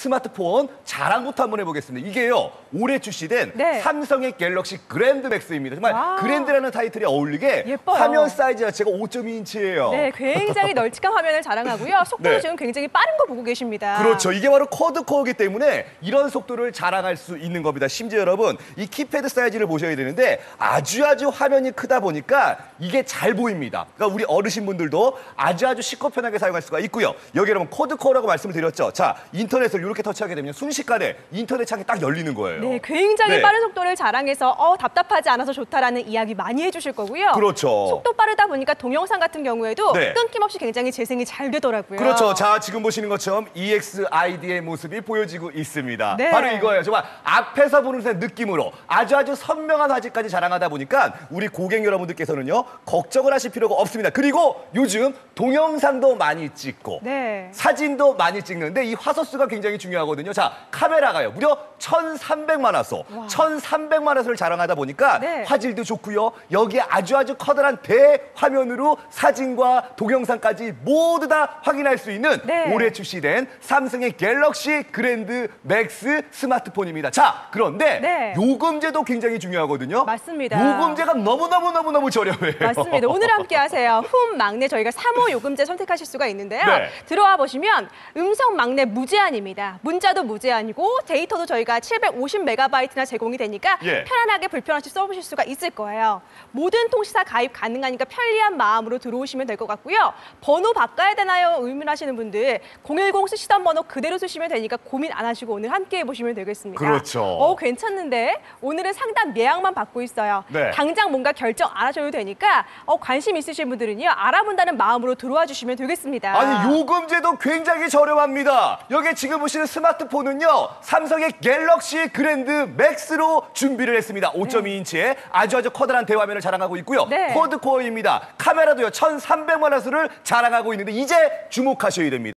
스마트폰 자랑부터 한번 해보겠습니다. 이게요 올해 출시된 네. 삼성의 갤럭시 그랜드 맥스입니다. 정말 와. 그랜드라는 타이틀에 어울리게 예뻐요. 화면 사이즈 자체가 5.2인치예요. 네, 굉장히 널찍한 화면을 자랑하고요. 속도도 네. 지금 굉장히 빠른 거 보고 계십니다. 그렇죠. 이게 바로 쿼드코어이기 때문에 이런 속도를 자랑할 수 있는 겁니다. 심지어 여러분, 이 키패드 사이즈를 보셔야 되는데 아주 아주 화면이 크다 보니까 이게 잘 보입니다. 그러니까 우리 어르신분들도 아주 아주 쉽고 편하게 사용할 수가 있고요. 여기 여러분 쿼드코어라고 말씀을 드렸죠. 자, 인터넷을 이렇게 터치하게 되면 순식간에 인터넷 창이 딱 열리는 거예요. 네, 굉장히 네. 빠른 속도를 자랑해서 어, 답답하지 않아서 좋다라는 이야기 많이 해주실 거고요. 그렇죠. 속도 빠르다 보니까 동영상 같은 경우에도 네. 끊김없이 굉장히 재생이 잘 되더라고요. 그렇죠. 자, 지금 보시는 것처럼 EXID의 모습이 보여지고 있습니다. 네. 바로 이거예요. 정말 앞에서 보는 듯한 느낌으로 아주 아주 선명한 화질까지 자랑하다 보니까 우리 고객 여러분들께서는요, 걱정을 하실 필요가 없습니다. 그리고 요즘 동영상도 많이 찍고 네. 사진도 많이 찍는데 이 화소수가 굉장히 중요하거든요. 자, 카메라가요. 무려 1,300만 화소, 1,300만 화소를 자랑하다 보니까 네. 화질도 좋고요. 여기에 아주 아주 커다란 대화면으로 사진과 동영상까지 모두 다 확인할 수 있는 네. 올해 출시된 삼성의 갤럭시 그랜드 맥스 스마트폰입니다. 자, 그런데 네. 요금제도 굉장히 중요하거든요. 맞습니다. 요금제가 너무너무너무너무 저렴해요. 맞습니다. 오늘 함께 하세요. 훔 막내 저희가 3호 요금제 선택하실 수가 있는데요. 네. 들어와 보시면 음성 막내 무제한입니다. 문자도 무제한이고 데이터도 저희가 750메가바이트나 제공이 되니까 예. 편안하게 불편 없이 써보실 수가 있을 거예요. 모든 통신사 가입 가능하니까 편리한 마음으로 들어오시면 될 것 같고요. 번호 바꿔야 되나요? 의문하시는 분들 010 쓰시던 번호 그대로 쓰시면 되니까 고민 안 하시고 오늘 함께 해보시면 되겠습니다. 그렇죠. 어, 괜찮는데 오늘은 상담 예약만 받고 있어요. 네. 당장 뭔가 결정 안 하셔도 되니까 어, 관심 있으신 분들은요 알아본다는 마음으로 들어와 주시면 되겠습니다. 아니 요금제도 굉장히 저렴합니다. 여기 지금 보시는 스마트폰은요 삼성의 갤럭시 그랜드 맥스로 준비를 했습니다. 5.2인치의 아주 아주 커다란 대화면을 자랑하고 있고요. 네. 쿼드코어입니다. 카메라도요 1,300만 화소를 자랑하고 있는데 이제 주목하셔야 됩니다.